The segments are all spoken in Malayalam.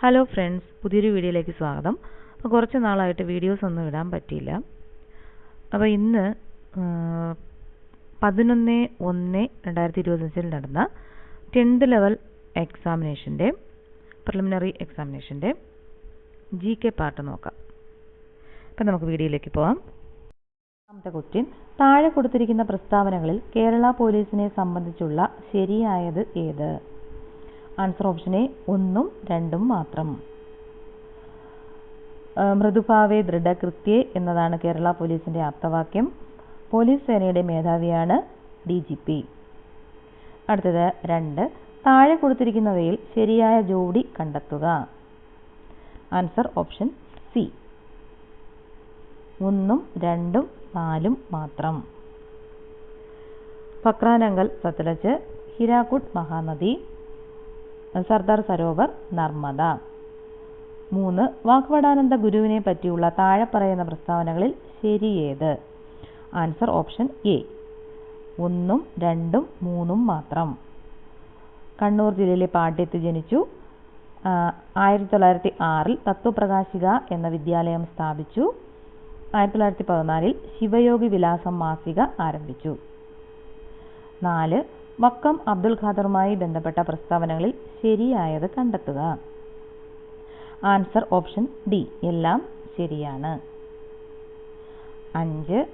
ഹലോ ഫ്രണ്ട്സ് പുതിയൊരു വീഡിയോയിലേക്ക് സ്വാഗതം. അപ്പോൾ കുറച്ച് നാളായിട്ട് വീഡിയോസ് ഒന്നും ഇടാൻ പറ്റിയില്ല. അപ്പോൾ ഇന്ന് പതിനൊന്ന് ഒന്ന് രണ്ടായിരത്തി ഇരുപത്തഞ്ചിൽ നടന്ന ടെൻത്ത് ലെവൽ എക്സാമിനേഷന്റെ പ്രിലിമിനറി എക്സാമിനേഷന്റെ ജി കെ പാർട്ട് നോക്കാം. അപ്പം നമുക്ക് വീഡിയോയിലേക്ക് പോവാം. രണ്ടാമത്തെ ക്വസ്റ്റ്യൻ താഴെ കൊടുത്തിരിക്കുന്ന പ്രസ്താവനകളിൽ കേരള പോലീസിനെ സംബന്ധിച്ചുള്ള ശരിയായത് ഏത്? ആൻസർ ഓപ്ഷൻ എ ഒന്നും രണ്ടും മാത്രം. മൃദുഭാവേ ദൃഢകൃത്യേ എന്നതാണ് കേരള പോലീസിന്റെ ആപ്തവാക്യം. പോലീസ് സേനയുടെ മേധാവിയാണ് ഡി ജി പി. അടുത്തത് രണ്ട് താഴെ കൊടുത്തിരിക്കുന്നവയിൽ ശരിയായ ജോഡി കണ്ടെത്തുക. ആൻസർ ഓപ്ഷൻ സി ഒന്നും രണ്ടും നാലും മാത്രം. പക്രാനങ്കൽ സത്ലജ് ഹിരാക്കുഡ് മഹാനദി സർദാർ സരോവർ നർമ്മദ. മൂന്ന് വാഗ്വടാനന്ദ ഗുരുവിനെ പറ്റിയുള്ള താഴെ പറയുന്ന പ്രസ്താവനകളിൽ ശരിയേത് ആൻസർ ഓപ്ഷൻ എ. ഒന്നും രണ്ടും മൂന്നും മാത്രം. കണ്ണൂർ ജില്ലയിലെ പാട്യത്ത് ജനിച്ചു. ആയിരത്തി തൊള്ളായിരത്തി ആറിൽ തത്വപ്രകാശിക എന്ന വിദ്യാലയം സ്ഥാപിച്ചു. ആയിരത്തി തൊള്ളായിരത്തി പതിനാലിൽ ശിവയോഗി വിലാസം മാസിക ആരംഭിച്ചു. നാല് വക്കം അബ്ദുൽ ഖാദറുമായി ബന്ധപ്പെട്ട പ്രസ്താവനകളിൽ ശരിയായത് കണ്ടെത്തുക. Answer option D. എല്ലാം ശരിയാണ്. അഞ്ച്.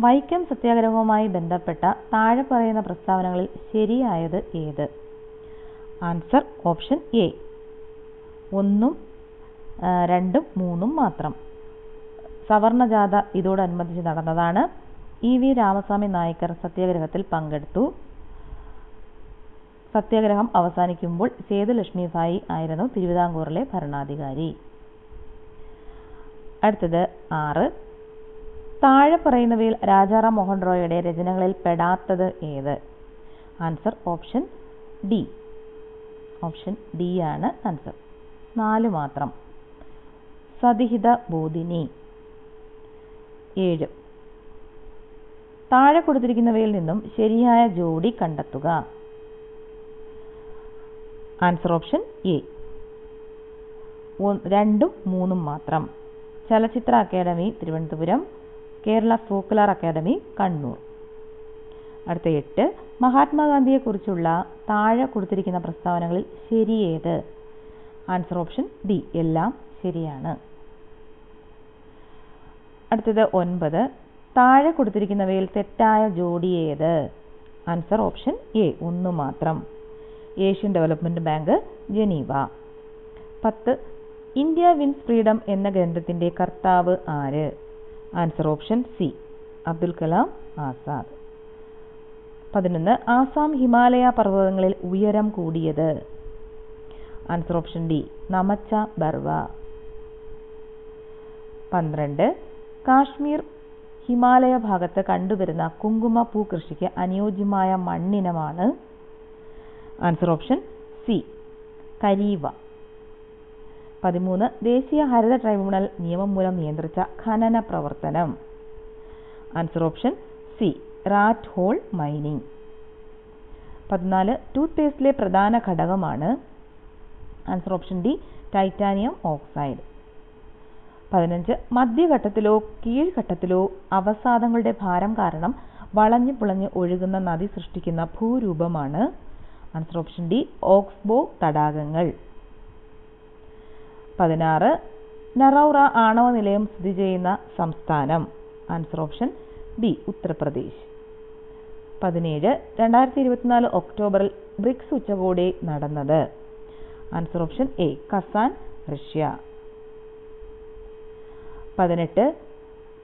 വൈക്കം സത്യാഗ്രഹവുമായി ബന്ധപ്പെട്ട താഴെ പറയുന്ന പ്രസ്താവനകളിൽ ശരിയായത് ഏത്? Answer option A. ഒന്നും രണ്ടും മൂന്നും മാത്രം. സവർണജാഥ ഇതോടനുബന്ധിച്ച് നടന്നതാണ്. ഇ വി രാമസ്വാമി നായ്ക്കർ സത്യാഗ്രഹത്തിൽ പങ്കെടുത്തു. സത്യാഗ്രഹം അവസാനിക്കുമ്പോൾ സേതുലക്ഷ്മി സായി ആയിരുന്നു തിരുവിതാംകൂറിലെ ഭരണാധികാരി. അടുത്തത് ആറ്. താഴെ പറയുന്നവയിൽ രാജാറാം മോഹൻ റോയുടെ രചനകളിൽ പെടാത്തത് ഏത്? Answer option D. Option D ആണ് ആൻസർ. നാല് മാത്രം. സതിഹിത ബോധിനി. ഏഴ്. താഴെ കൊടുത്തിരിക്കുന്നവയിൽ നിന്നും ശരിയായ ജോഡി കണ്ടെത്തുക. ആൻസർ ഓപ്ഷൻ എ രണ്ടും മൂന്നും മാത്രം. ചലച്ചിത്ര academy Thiruvananthapuram. Kerala folklore academy Kannur. അടുത്ത എട്ട് മഹാത്മാഗാന്ധിയെക്കുറിച്ചുള്ള താഴെ കൊടുത്തിരിക്കുന്ന പ്രസ്താവനകളിൽ ശരിയേത് ആൻസർ ഓപ്ഷൻ ഡി എല്ലാം ശരിയാണ്. അടുത്തത് ഒൻപത് താഴെ കൊടുത്തിരിക്കുന്നവയിൽ തെറ്റായ ജോഡി ഏത്? ആൻസർ ഓപ്ഷൻ എ ഒന്ന് മാത്രം. Asian development bank Geneva. പത്ത് ഇന്ത്യ വിൻസ് ഫ്രീഡം എന്ന ഗ്രന്ഥത്തിന്റെ കർത്താവ് ആര്? Answer option C Abdul Kalam Azad. പതിനൊന്ന് ആസാം ഹിമാലയ പർവതങ്ങളിൽ ഉയരം കൂടിയത്? Answer option D Namcha Barwa. പന്ത്രണ്ട് കാശ്മീർ ഹിമാലയ ഭാഗത്ത് കണ്ടുവരുന്ന കുങ്കുമ പൂ കൃഷിക്ക് അനുയോജ്യമായ മണ്ണിനമാണ് ആൻസർ ഓപ്ഷൻ സി കരീവ. പതിമൂന്ന് ദേശീയ ഹരിത ട്രൈബ്യൂണൽ നിയമം മൂലം നിയന്ത്രിച്ച ഖനന പ്രവർത്തനം. Answer option C rat hole mining പതിനാല് ടൂത്ത് പേസ്റ്റിലെ പ്രധാന ഘടകമാണ് answer option D titanium oxide പതിനഞ്ച് മധ്യഘട്ടത്തിലോ കീഴ്ഘട്ടത്തിലോ അവസാദങ്ങളുടെ ഭാരം കാരണം വളഞ്ഞു പുളഞ്ഞ് ഒഴുകുന്ന നദി സൃഷ്ടിക്കുന്ന ഭൂരൂപമാണ് ആൻസർ ഓപ്ഷൻ ഡി ഓക്സ്ബോ തടാകങ്ങൾ. പതിനാറ് നറൌറ ആണവ നിലയം സ്ഥിതി ചെയ്യുന്ന സംസ്ഥാനം. Answer option B Uttar Pradesh. പതിനേഴ് രണ്ടായിരത്തി ഇരുപത്തിനാല് ഒക്ടോബറിൽ ബ്രിക്സ് ഉച്ചകോടി നടന്നത്. Answer option A Kazan Russia. പതിനെട്ട്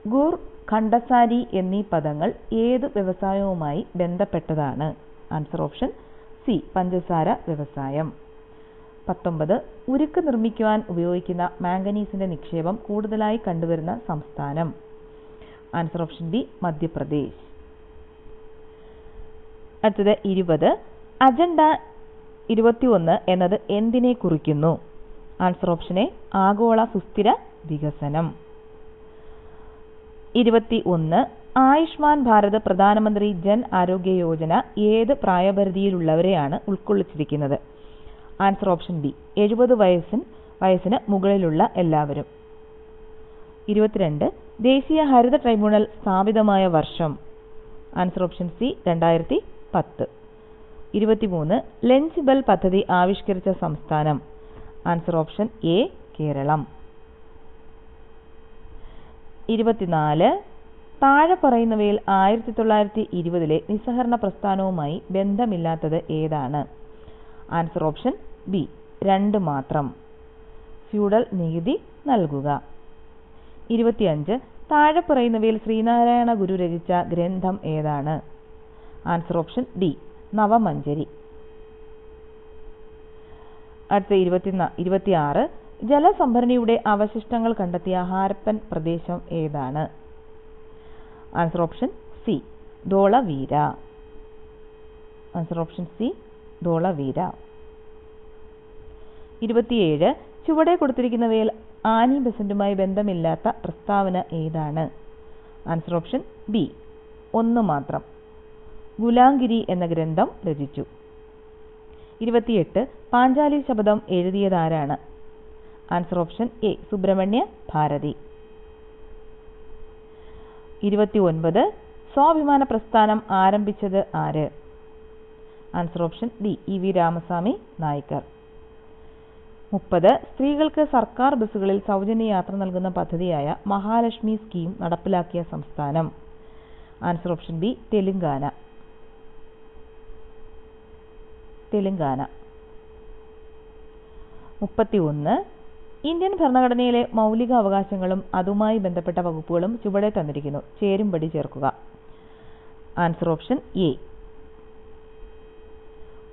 ഗൂർ ഖണ്ഡസാരി എന്നീ പദങ്ങൾ ഏത് വ്യവസായവുമായി ബന്ധപ്പെട്ടതാണ്? ആൻസർ ഓപ്ഷൻ സി പഞ്ചസാര വ്യവസായം. പത്തൊമ്പത് ഉരുക്ക് നിർമ്മിക്കുവാൻ ഉപയോഗിക്കുന്ന മാംഗനീസിന്റെ നിക്ഷേപം കൂടുതലായി കണ്ടുവരുന്ന സംസ്ഥാനം. Answer option B Madhya Pradesh. അടുത്തത് ഇരുപത്. അജണ്ട ഇരുപത്തിയൊന്ന് എന്നത് എന്തിനെ കുറിക്കുന്നു? ആൻസർ ഓപ്ഷൻ എ ആഗോള സുസ്ഥിര വികസനം. ഇരുപത്തി ഒന്ന് ആയുഷ്മാൻ ഭാരത് പ്രധാനമന്ത്രി ജൻ ആരോഗ്യ യോജന ഏത് പ്രായപരിധിയിലുള്ളവരെയാണ് ഉൾക്കൊള്ളിച്ചിരിക്കുന്നത്? ആൻസർ ഓപ്ഷൻ ബി എഴുപത് വയസ്സിന് വയസ്സിന് മുകളിലുള്ള എല്ലാവരും. ഇരുപത്തിരണ്ട് ദേശീയ ഹരിത ട്രൈബ്യൂണൽ സ്ഥാപിതമായ വർഷം. ആൻസർ ഓപ്ഷൻ സി രണ്ടായിരത്തി പത്ത്. ഇരുപത്തിമൂന്ന് ലഞ്ച് ബെൽ പദ്ധതി ആവിഷ്കരിച്ച സംസ്ഥാനം. Answer option A Keralam. ഇരുപത്തിനാല് താഴെ പറയുന്നവയിൽ ആയിരത്തി തൊള്ളായിരത്തി ഇരുപതിലെ നിസ്സഹരണ പ്രസ്ഥാനവുമായി ബന്ധമില്ലാത്തത് ഏതാണ്? ആൻസർ ഓപ്ഷൻ ബി രണ്ട് മാത്രം. ഫ്യൂഡൽ നികുതി നൽകുക. ഇരുപത്തിയഞ്ച് താഴെ പറയുന്നവയിൽ ശ്രീനാരായണ ഗുരു രചിച്ച ഗ്രന്ഥം ഏതാണ്? ആൻസർ ഓപ്ഷൻ ഡി നവമഞ്ചരി അടുത്ത ഇരുപത്തി ഇരുപത്തിയാറ് ജലസംഭരണിയുടെ അവശിഷ്ടങ്ങൾ കണ്ടെത്തിയ ഹാരപ്പൻ പ്രദേശം ഏതാണ്? Answer option C Dholavira answer option C Dholavira ഇരുപത്തിയേഴ് ചുവടെ കൊടുത്തിരിക്കുന്നവയിൽ ആനി ബസന്റുമായി ബന്ധമില്ലാത്ത പ്രസ്താവന ഏതാണ്? ആൻസർ ഓപ്ഷൻ ബി ഒന്ന് മാത്രം. ഗുലാംഗിരി എന്ന ഗ്രന്ഥം രചിച്ചു. ഇരുപത്തിയെട്ട് പാഞ്ചാലി ശബ്ദം എഴുതിയതാരാണ്? Answer option A Subramania Bharathi. ഇരുപത്തി ഒൻപത് സ്വാഭിമാന പ്രസ്ഥാനം ആരംഭിച്ചത് ആര്? Answer option D E V Ramaswamy Naicker. മുപ്പത്. സ്ത്രീകൾക്ക് സർക്കാർ ബസ്സുകളിൽ സൗജന്യ യാത്ര നൽകുന്ന പദ്ധതിയായ മഹാലക്ഷ്മി സ്കീം നടപ്പിലാക്കിയ സംസ്ഥാനം. Answer option B Telangana. Telangana. മുപ്പത്തി ഒന്ന് ഇന്ത്യൻ ഭരണഘടനയിലെ മൗലിക അവകാശങ്ങളും അതുമായി ബന്ധപ്പെട്ട വകുപ്പുകളും ചുവടെ തന്നിരിക്കുന്നു. ചേരുംപടി ചേർക്കുക. ആൻസർ ഓപ്ഷൻ എ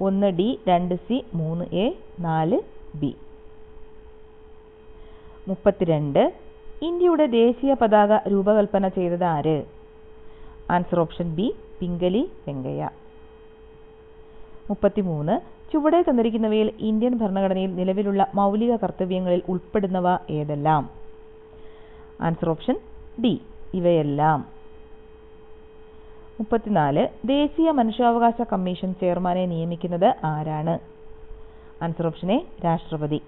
ഒന്ന് ഡി രണ്ട് സി മൂന്ന് എ നാല് ബി മുപ്പത്തിരണ്ട്. ഇന്ത്യയുടെ ദേശീയ പതാക രൂപകൽപ്പന ചെയ്തത് ആര്? Answer option B Pingali Venkayya. മുപ്പത്തിമൂന്ന്. ചുവടെ തന്നിരിക്കുന്നവയിൽ ഇന്ത്യൻ ഭരണഘടനയിൽ നിലവിലുള്ള മൗലിക കർത്തവ്യങ്ങളിൽ ഉൾപ്പെടുന്നവ ഏതെല്ലാം? ആൻസർ ഓപ്ഷൻ ഡി ഇവയെല്ലാം. മുപ്പത്തിനാല്. ദേശീയ മനുഷ്യാവകാശ കമ്മീഷൻ ചെയർമാനെ നിയമിക്കുന്നത് ആരാണ്? ആൻസർ ഓപ്ഷൻ എ രാഷ്ട്രപതി.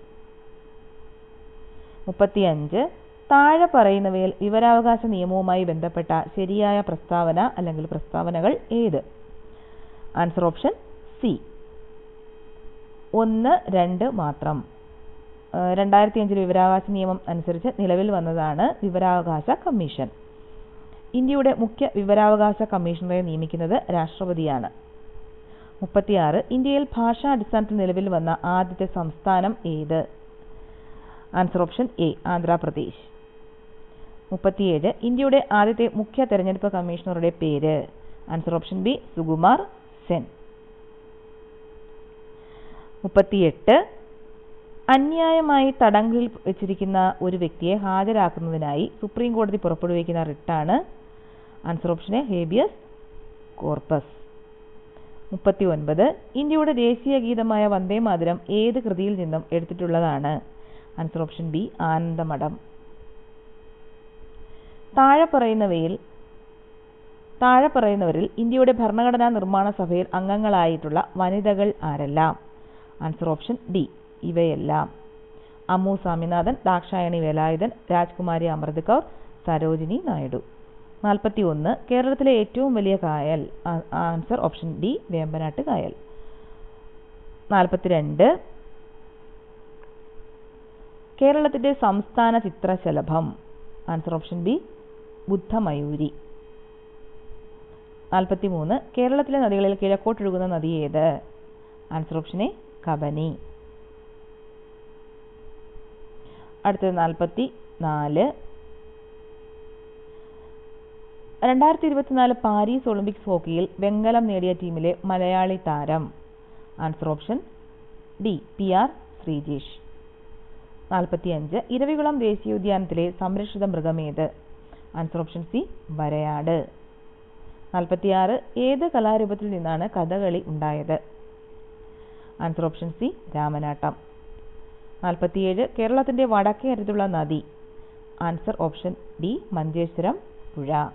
മുപ്പത്തിയഞ്ച്. താഴെ പറയുന്നവയിൽ വിവരാവകാശ നിയമവുമായി ബന്ധപ്പെട്ട ശരിയായ പ്രസ്താവന അല്ലെങ്കിൽ പ്രസ്താവനകൾ ഏത്? ആൻസർ ഓപ്ഷൻ സി ഒന്ന് രണ്ട് മാത്രം. രണ്ടായിരത്തി അഞ്ചിൽ വിവരാവകാശ നിയമം അനുസരിച്ച് നിലവിൽ വന്നതാണ് വിവരാവകാശ കമ്മീഷൻ. ഇന്ത്യയുടെ മുഖ്യ വിവരാവകാശ കമ്മീഷണറെ നിയമിക്കുന്നത് രാഷ്ട്രപതിയാണ്. മുപ്പത്തിയാറ് ഇന്ത്യയിൽ ഭാഷാടിസ്ഥാനത്തിൽ നിലവിൽ വന്ന ആദ്യത്തെ സംസ്ഥാനം ഏത്? Answer option A Andhra Pradesh. മുപ്പത്തിയേഴ് ഇന്ത്യയുടെ ആദ്യത്തെ മുഖ്യ തെരഞ്ഞെടുപ്പ് കമ്മീഷണറുടെ പേര്? Answer option B Sukumar Sen. മുപ്പത്തിയെട്ട് അന്യായമായി തടങ്കലിൽ വെച്ചിരിക്കുന്ന ഒരു വ്യക്തിയെ ഹാജരാക്കുന്നതിനായി സുപ്രീം കോടതി പുറപ്പെടുവിക്കുന്ന റിട്ടാണ് answer option A habeas corpus. മുപ്പത്തി ഒൻപത് ഇന്ത്യയുടെ ദേശീയ ഗീതമായ വന്ദേ മാതരം ഏത് കൃതിയിൽ നിന്നും എടുത്തിട്ടുള്ളതാണ്? Answer option B Anandamath. താഴെ പറയുന്നവയിൽ താഴെ പറയുന്നവരിൽ ഇന്ത്യയുടെ ഭരണഘടനാ നിർമ്മാണ സഭയിൽ അംഗങ്ങളായിട്ടുള്ള വനിതകൾ ആരെല്ലാം? ആൻസർ ഓപ്ഷൻ ഡി ഇവയെല്ലാം. അമ്മു സ്വാമിനാഥൻ ദാക്ഷായണി വേലായുധൻ രാജ്കുമാരി അമൃത് കൗർ സരോജിനി നായിഡു. നാൽപ്പത്തി ഒന്ന് കേരളത്തിലെ ഏറ്റവും വലിയ കായൽ. ആൻസർ ഓപ്ഷൻ ഡി വേമ്പനാട്ട് കായൽ. നാൽപ്പത്തിരണ്ട്. കേരളത്തിന്റെ സംസ്ഥാന ചിത്രശലഭം. ആൻസർ ഓപ്ഷൻ ബി ബുദ്ധമയൂരി. നാൽപ്പത്തി മൂന്ന് കേരളത്തിലെ നദികളിൽ കിഴക്കോട്ടൊഴുകുന്ന നദി ഏത്? ആൻസർ ഓപ്ഷൻ എ കബനി അടുത്തത് നാൽപ്പത്തി നാല് രണ്ടായിരത്തി ഇരുപത്തിനാല് പാരീസ് ഒളിമ്പിക്സ് ഹോക്കിയിൽ വെങ്കലം നേടിയ ടീമിലെ മലയാളി താരം. Answer option D P R Sreejesh. നാൽപ്പത്തിയഞ്ച് ഇരവികുളം ദേശീയോദ്യാനത്തിലെ സംരക്ഷിത മൃഗമേത് ആൻസർ ഓപ്ഷൻ സി വരയാട്. നാൽപ്പത്തിയാറ് ഏത് കലാരൂപത്തിൽ നിന്നാണ് കഥകളി ഉണ്ടായത്? Answer option C Ramanattam. നാൽപ്പത്തിയേഴ് കേരളത്തിന്റെ വടക്കേ അറ്റത്തുള്ള നദി. ആൻസർ ഓപ്ഷൻ ഡി മഞ്ചേശ്വരം പുഴ.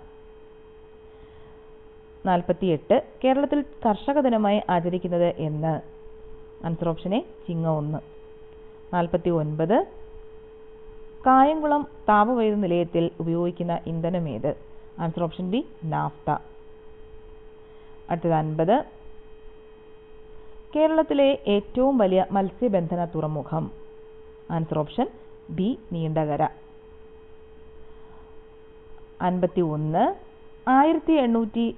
നാൽപ്പത്തിയെട്ട് കേരളത്തിൽ കർഷക ദിനമായി ആചരിക്കുന്നത് എന്ന്. ആൻസർ ഓപ്ഷൻ എ ചിങ്ങ നാൽപ്പത്തി ഒൻപത് കായംകുളം താപവൈദ്യുത നിലയത്തിൽ ഉപയോഗിക്കുന്ന ഇന്ധനം ഏത്? Answer option B naphtha. അടുത്തത് അൻപത് കേരളത്തിലെ ഏറ്റവും വലിയ മത്സ്യബന്ധന തുറമുഖം. Answer option B Neendakara. അൻപത്തി ഒന്ന് ആയിരത്തി എണ്ണൂറ്റി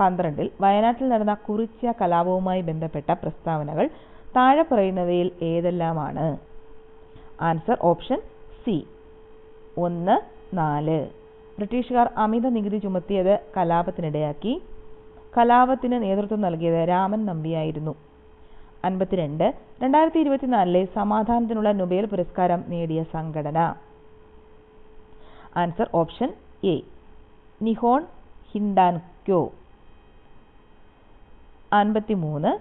പന്ത്രണ്ടിൽ വയനാട്ടിൽ നടന്ന കുറിച്യ കലാപവുമായി ബന്ധപ്പെട്ട പ്രസ്താവനകൾ താഴെ പറയുന്നവയിൽ ഏതെല്ലാമാണ്? ആൻസർ ഓപ്ഷൻ സി ഒന്ന് നാല്. ബ്രിട്ടീഷുകാർ അമിത നികുതി ചുമത്തിയത് കലാപത്തിനിടയാക്കി. കലാപത്തിന് നേതൃത്വം നൽകിയത് രാമൻ നമ്പിയായിരുന്നു. അൻപത്തിരണ്ട് രണ്ടായിരത്തി ഇരുപത്തിനാലിലെ സമാധാനത്തിനുള്ള നൊബേൽ പുരസ്കാരം നേടിയ സംഘടന. Answer option A Nihon Hidankyo അൻപത്തിമൂന്ന്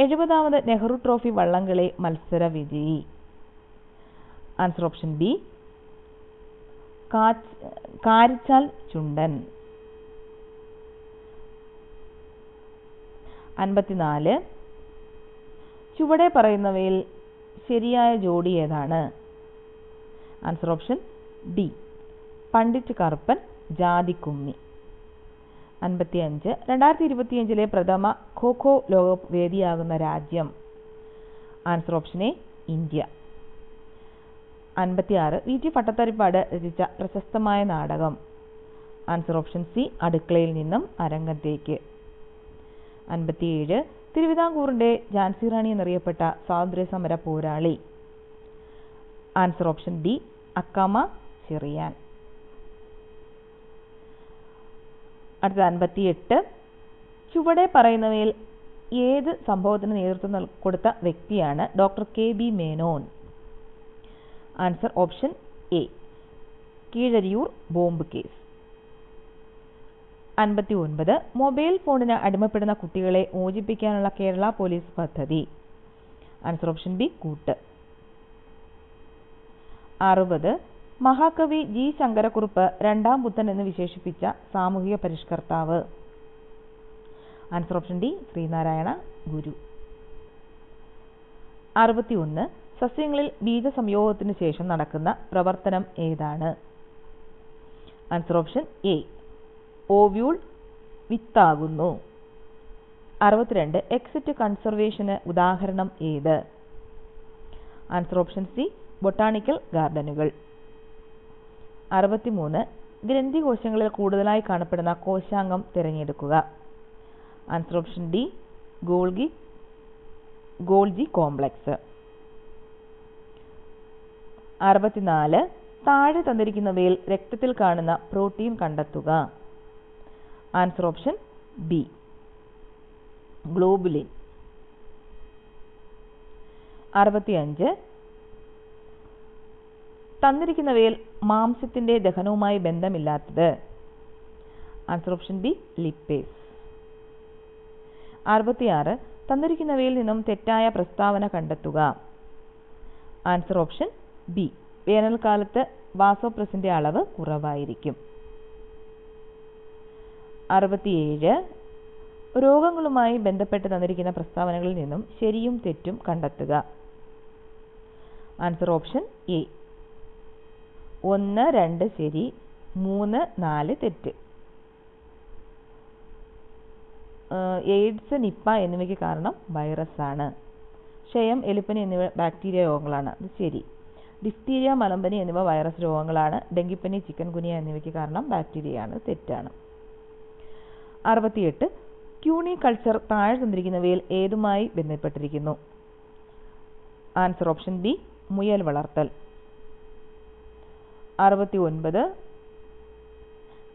എഴുപതാമത് നെഹ്റു ട്രോഫി വള്ളംകളി മത്സര വിജയി. Answer option B Karichal Chundan. അൻപത്തിനാല്. ചുവടെ പറയുന്നവയിൽ ശരിയായ ജോഡി ഏതാണ്? Answer option D Pandit Karuppan ജാതിക്കുമ്മി. അൻപത്തിയഞ്ച്. രണ്ടായിരത്തി ഇരുപത്തിയഞ്ചിലെ പ്രഥമ ഖോ ഖോ ലോകകപ്പ് വേദിയാകുന്ന രാജ്യം. Answer option A India. അൻപത്തിയാറ്. വി. ടി. ഭട്ടത്തരിപ്പാട് രചിച്ച പ്രശസ്തമായ നാടകം. ആൻസർ ഓപ്ഷൻ സി അടുക്കളയിൽ നിന്നും അരങ്ങത്തേക്ക്. അൻപത്തിയേഴ് തിരുവിതാംകൂറിന്റെ ഝാൻസി റാണി എന്നറിയപ്പെട്ട സ്വാതന്ത്ര്യ സമര പോരാളി. Answer option D Akkamma Cherian. അടുത്ത അൻപത്തിയെട്ട് ചുവടെ പറയുന്നവയിൽ ഏത് സംഭവത്തിന് നേതൃത്വം കൊടുത്ത വ്യക്തിയാണ് doctor K B Menon. Answer option A Keezhariyur bomb case. അൻപത്തി ഒൻപത് മൊബൈൽ ഫോണിന് അടിമപ്പെടുന്ന കുട്ടികളെ മോചിപ്പിക്കാനുള്ള കേരള പോലീസ് പദ്ധതി. Answer option B Koottu. അറുപത് മഹാകവി ജി ശങ്കരക്കുറുപ്പ് രണ്ടാം ബുദ്ധൻ എന്ന് വിശേഷിപ്പിച്ച സാമൂഹിക പരിഷ്കർത്താവ്. Answer option D Sree Narayana Guru. അറുപത്തിയൊന്ന് സസ്യങ്ങളിൽ ബീജ സംയോഗത്തിന് ശേഷം നടക്കുന്ന പ്രവർത്തനം ഏതാണ്? ആൻസർ ഓപ്ഷൻ എ ഓവ്യൂൾ വിത്താകുന്നു. അറുപത്തിരണ്ട് എക്സിറ്റ് കൺസർവേഷന് ഉദാഹരണം ഏത്? Answer option C botanical gardens അറുപത്തിമൂന്ന് ഗ്രന്ഥികോശങ്ങളിൽ കൂടുതലായി കാണപ്പെടുന്ന കോശാംഗം തിരഞ്ഞെടുക്കുക. Answer option D Golgi Golgi complex അറുപത്തിനാല് താഴെ തന്നിരിക്കുന്നവയിൽ രക്തത്തിൽ കാണുന്ന പ്രോട്ടീൻ കണ്ടെത്തുക. ആൻസർ ഓപ്ഷൻ ബി ഗ്ലോബുലിൻ അറുപത്തിയഞ്ച്. തന്നിരിക്കുന്നവയിൽ മാംസ്യത്തിന്റെ ദഹനവുമായി ബന്ധമില്ലാത്തത്. ആൻസർ ഓപ്ഷൻ ബി ലിപ്പേസ് അറുപത്തിയാറ്. തന്നിരിക്കുന്നവയിൽ നിന്നും തെറ്റായ പ്രസ്താവന കണ്ടെത്തുക. ആൻസർ ഓപ്ഷൻ ബി വേനൽക്കാലത്ത് വാസോപ്രസിന്റെ അളവ് കുറവായിരിക്കും. അറുപത്തിയേഴ്. രോഗങ്ങളുമായി ബന്ധപ്പെട്ട് തന്നിരിക്കുന്ന പ്രസ്താവനകളിൽ നിന്നും ശരിയും തെറ്റും കണ്ടെത്തുക. ആൻസർ ഓപ്ഷൻ എ ഒന്ന് രണ്ട് ശരി മൂന്ന് നാല് തെറ്റ്. എയ്ഡ്സ് നിപ്പ എന്നിവയ്ക്ക് കാരണം വൈറസ് ആണ് ക്ഷയം എലിപ്പനി എന്നിവ ബാക്ടീരിയ രോഗങ്ങളാണ്. ശരി. ഡിഫ്തീരിയ മലമ്പനി എന്നിവ വൈറസ് രോഗങ്ങളാണ്. ഡെങ്കിപ്പനി ചിക്കൻ ഗുനിയ എന്നിവയ്ക്ക് കാരണം ബാക്ടീരിയയാണ്. തെറ്റാണ്. അറുപത്തിയെട്ട് ക്യൂണി കൾച്ചർ താഴെ തന്നിരിക്കുന്നവയിൽ ഏതുമായി ബന്ധപ്പെട്ടിരിക്കുന്നു? ആൻസർ ഓപ്ഷൻ ബി മുയൽ വളർത്തൽ. അറുപത്തി ഒൻപത്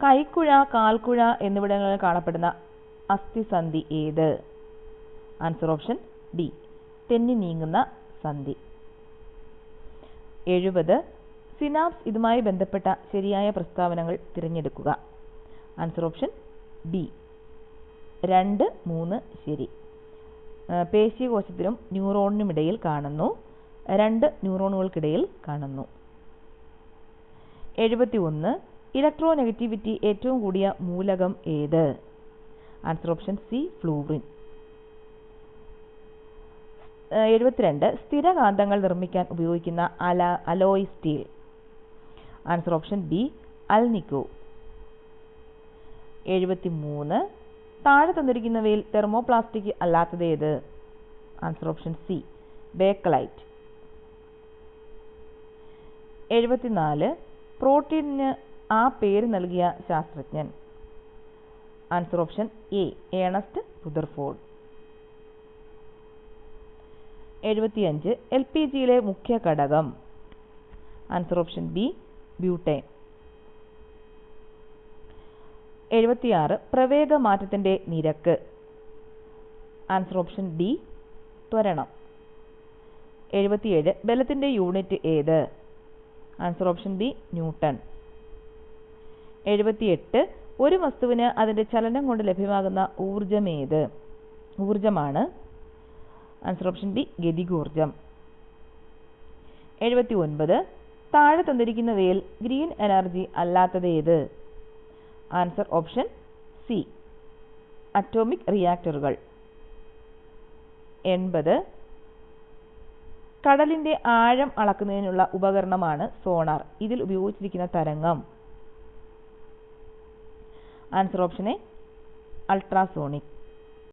കൈക്കുഴ കാൽക്കുഴ എന്നിവിടങ്ങളിൽ കാണപ്പെടുന്ന അസ്ഥിസന്ധി ഏത്? ആൻസർ ഓപ്ഷൻ ഡി തെന്നി നീങ്ങുന്ന സന്ധി. എഴുപത് സിനാപ്സ് ഇതുമായി ബന്ധപ്പെട്ട ശരിയായ പ്രസ്താവനകൾ തിരഞ്ഞെടുക്കുക. ആൻസർ ഓപ്ഷൻ ബി രണ്ട് മൂന്ന് ശരി. പേശീകോശത്തിനും ന്യൂറോണിനുമിടയിൽ കാണുന്നു. രണ്ട് ന്യൂറോണുകൾക്കിടയിൽ കാണുന്നു. എഴുപത്തി ഒന്ന് ഇലക്ട്രോ നെഗറ്റിവിറ്റി ഏറ്റവും കൂടിയ മൂലകം ഏത്? Answer option C fluorine. എഴുപത്തിരണ്ട്. സ്ഥിരകാന്തങ്ങൾ നിർമ്മിക്കാൻ ഉപയോഗിക്കുന്ന അല alloy steel. Answer option B alnico. എഴുപത്തി മൂന്ന് താഴെ തന്നിരിക്കുന്നവയിൽ തെർമോപ്ലാസ്റ്റിക് അല്ലാത്തത് ഏത്? ആൻസർ ഓപ്ഷൻ സി ബേക്കലൈറ്റ് എഴുപത്തിനാല് പ്രോട്ടീനിന് ആ പേര് നൽകിയ ശാസ്ത്രജ്ഞൻ. Answer option A Ernest Rutherford എഴുപത്തിയഞ്ച് എൽ പി ജിയിലെ മുഖ്യ ഘടകം. ആൻസർ ഓപ്ഷൻ ബി ബ്യൂട്ടേൻ എഴുപത്തിയാറ് പ്രവേഗ മാറ്റത്തിന്റെ നിരക്ക്. ആൻസർ ഓപ്ഷൻ ഡി ത്വരണം. എഴുപത്തിയേഴ് ബലത്തിന്റെ യൂണിറ്റ് ഏത്? Answer option B newton. എഴുപത്തിയെട്ട് ഒരു വസ്തുവിന് അതിന്റെ ചലനം കൊണ്ട് ലഭ്യമാകുന്ന ഊർജമേത് ഊർജമാണ് ആൻസർ ഓപ്ഷൻ ബി ഗതികൂർജം എഴുപത്തി ഒൻപത് താഴെ തന്നിരിക്കുന്നവയിൽ ഗ്രീൻ എനർജി അല്ലാത്തത് ഏത്? Answer option C atomic reactors എൺപത്. കടലിന്റെ ആഴം അളക്കുന്നതിനുള്ള ഉപകരണമാണ് സോണാർ. ഇതിൽ ഉപയോഗിച്ചിരിക്കുന്ന തരംഗം. Answer option A ultrasonic